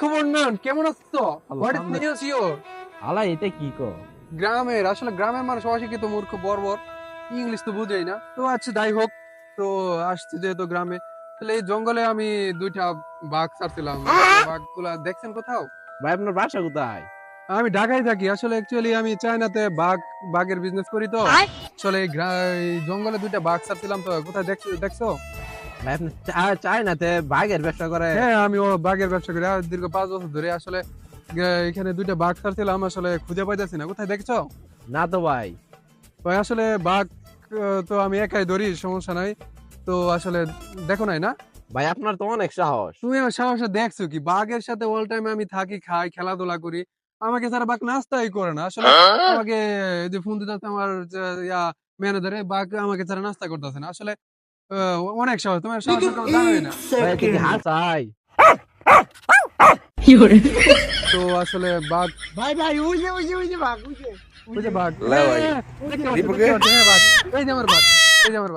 খবর নন কেমন আছো? হোয়াট ইজ নিউজ ইওর আলা এটা কি কো? গ্রামের আসলে গ্রামের মানুষ অশিক্ষিত মূর্খ বর্বর। ইংলিশ তো বুঝেই না। তো আচ্ছা যাই হোক। তো আসছে যেহেতু গ্রামে তাহলে এই জঙ্গলে আমি দুইটা বাঘ ছাড়ছিলাম। বাঘগুলা দেখছেন কোথাও? ভাই আপনার বাসা কোথায়? আমি ঢাকায় থাকি। আসলে অ্যাকচুয়ালি আমি চায়নাতে বাঘ বাঘের বিজনেস করি তো। আসলে জঙ্গলে দুইটা বাঘ ছাড়ছিলাম তো। কোথায় দেখছ দেখছ? বাঘের ব্যবসা করে। হ্যাঁ আমি ও বাঘের ব্যবসা করি। আর দীর্ঘ পাঁচ বছর ধরে আসলে এখানে দুইটা বাঘ ছাড়ছিলাম আসলে খুঁজে পাইতেছি না। কোথায় দেখছ? না তো ভাই। ভাই আসলে বাঘ তো আমি একাই ধরি সমস্যা নাই। তো আসলে দেখো নাই না? ভাই আপনার তো অনেক সাহস। তুমি আমার সাহসে দেখছ কি? বাঘের সাথে অল টাইম আমি থাকি খাই খেলাধুলা করি। আমাকে ছাড়া বাঘ নাস্তাই করে না। আসলে আমাকে যে ফোন দিতে আমার ইয়া ম্যানেজারে বাঘ আমাকে ছাড়া নাস্তা করতেছে না। আসলে অনেক সহজ তোমার সহজ তো আসলে বাঘ ভাই ভাই ওই যে ওই যে ওই যে বাঘ ওই যে। হ্যাঁ, হ্যাঁ, বাঘ। এই যে আমার বাঘ এই যে আমার বাঘ